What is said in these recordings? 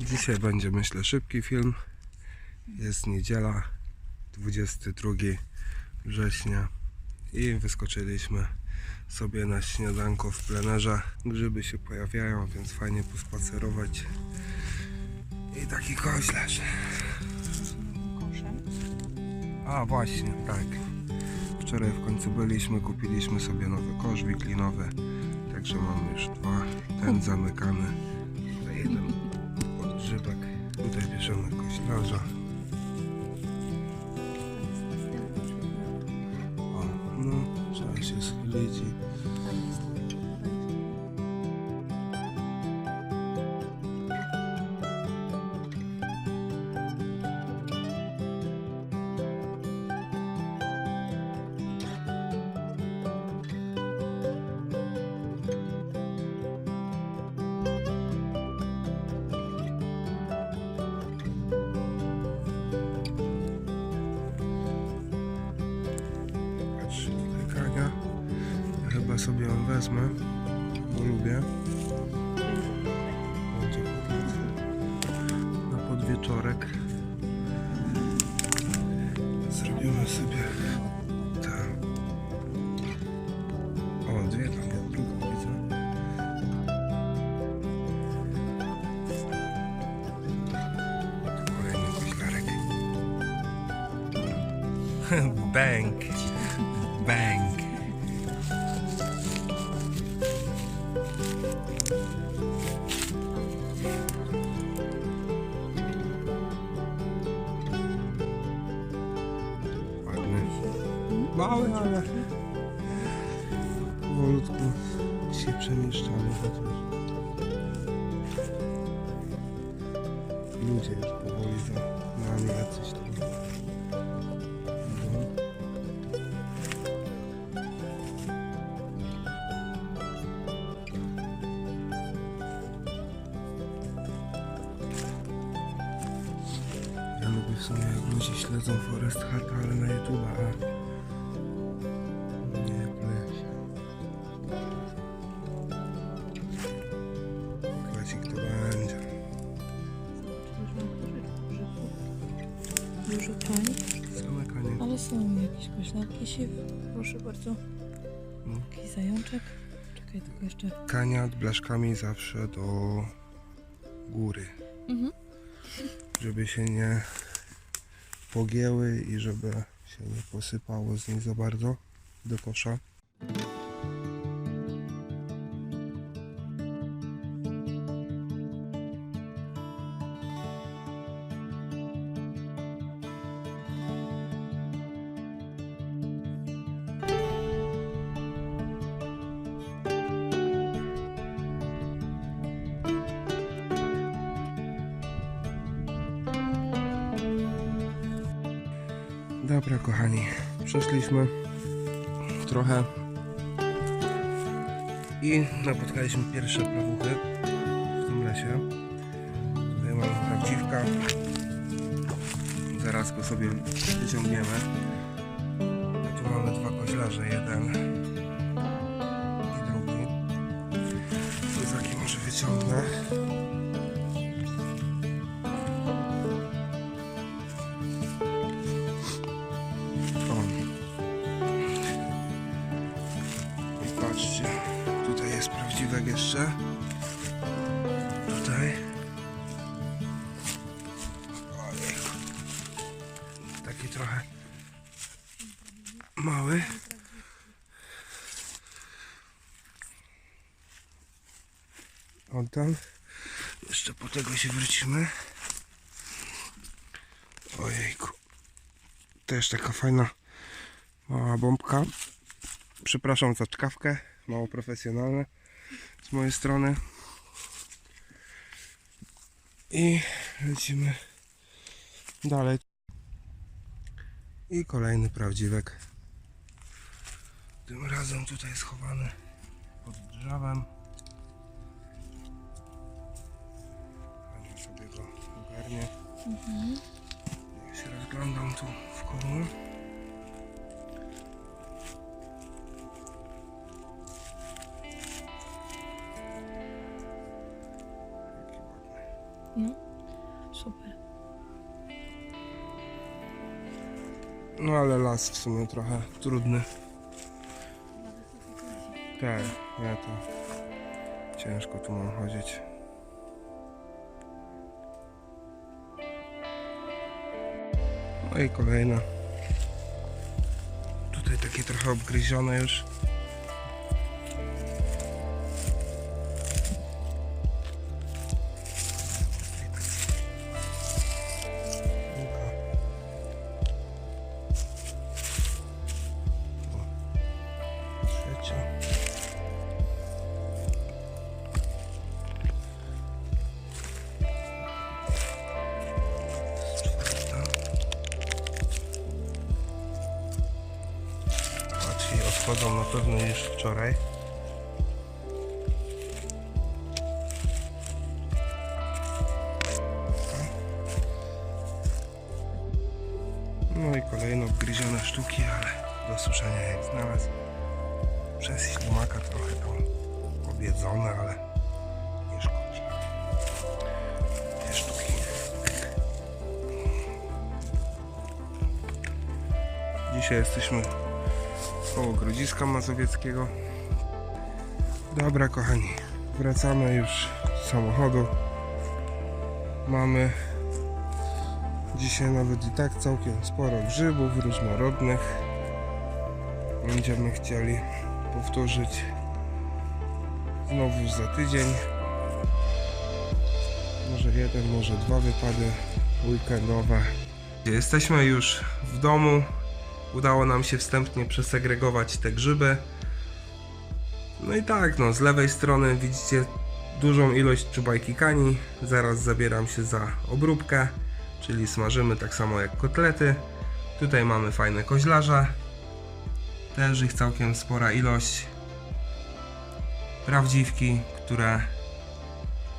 Dzisiaj będzie myślę szybki film. Jest niedziela 22 września i wyskoczyliśmy sobie na śniadanko w plenerze. Grzyby się pojawiają, więc fajnie pospacerować. I taki koszem. A właśnie, tak. Wczoraj w końcu byliśmy, kupiliśmy sobie nowy kosz wiklinowy. Także mamy już dwa. Ten zamykamy. Tutaj bierzemy koślarza. O, no, trzeba się sobie ją wezmę, bo lubię. Będzie na podwieczorek. Zrobimy sobie tam. O, dwie tam, ja drugą widzę. Kolejny. Bang! Bang! Mały, ale powolutku się przemieszczamy chociaż. Ludzie już powoli za nami jacyś tam. Ja lubię w sumie jak ludzie śledzą Forest Hut, ale na YouTube, a Dużo kań, Same kanie. ale są jakieś koślarki siw. Proszę bardzo. No. Taki zajączek. Czekaj, tylko jeszcze. Kania z blaszkami zawsze do góry, Mhm. żeby się nie pogięły i żeby się nie posypało z nich za bardzo do kosza. Dobra, kochani, przeszliśmy trochę i napotkaliśmy pierwsze plawuchy w tym lesie. Tutaj mamy prawdziwka. Zaraz go sobie wyciągniemy. A tu mamy dwa koźlarze, jeden i drugi. Kozaki może wyciągnę. Jeszcze. Tutaj. Ojejku. Taki trochę mały. Oddam. Jeszcze po tego się wrócimy. Ojejku. Też taka fajna mała bombka. Przepraszam za czkawkę, mało profesjonalne z mojej strony. I lecimy dalej. I kolejny prawdziwek. Tym razem tutaj schowany pod drzewem. Fajnie sobie go ogarnie. Ja się rozglądam tu w koło. No, super. No ale las w sumie trochę trudny. Tak, ja to ciężko tu mam chodzić. No i kolejna. Tutaj takie trochę obgryzione już. Odchodzą na pewno niż wczoraj. No i kolejne obgryzione sztuki, ale do suszenia jak znalazł. Przez ślimaka trochę tam objedzone, ale nie szkodzi. Te sztuki. Dzisiaj jesteśmy koło Grodziska Mazowieckiego. Dobra kochani, wracamy już z samochodu. Mamy dzisiaj nawet i tak całkiem sporo grzybów różnorodnych. Będziemy chcieli powtórzyć znowu za tydzień. Może jeden, może dwa wypady weekendowe. Jesteśmy już w domu. Udało nam się wstępnie przesegregować te grzyby. No i tak, no z lewej strony widzicie dużą ilość czubajkikani. Zaraz zabieram się za obróbkę, czyli smażymy tak samo jak kotlety. Tutaj mamy fajne koźlarze. Też ich całkiem spora ilość. Prawdziwki, które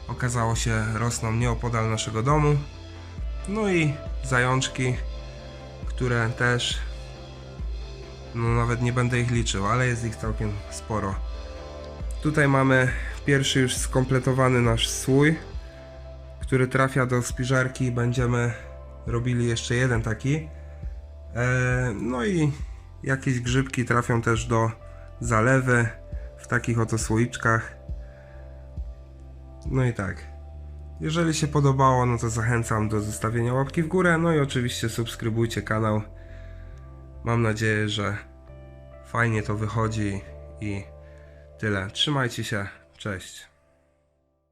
okazało się rosną nieopodal naszego domu. No i zajączki, które też no nawet nie będę ich liczył, ale jest ich całkiem sporo. Tutaj mamy pierwszy już skompletowany nasz słój, który trafia do spiżarki. Będziemy robili jeszcze jeden taki. E, no i jakieś grzybki trafią też do zalewy w takich oto słoiczkach. No i tak. Jeżeli się podobało, no to zachęcam do zostawienia łapki w górę. No i oczywiście subskrybujcie kanał. Mam nadzieję, że fajnie to wychodzi i tyle. Trzymajcie się. Cześć.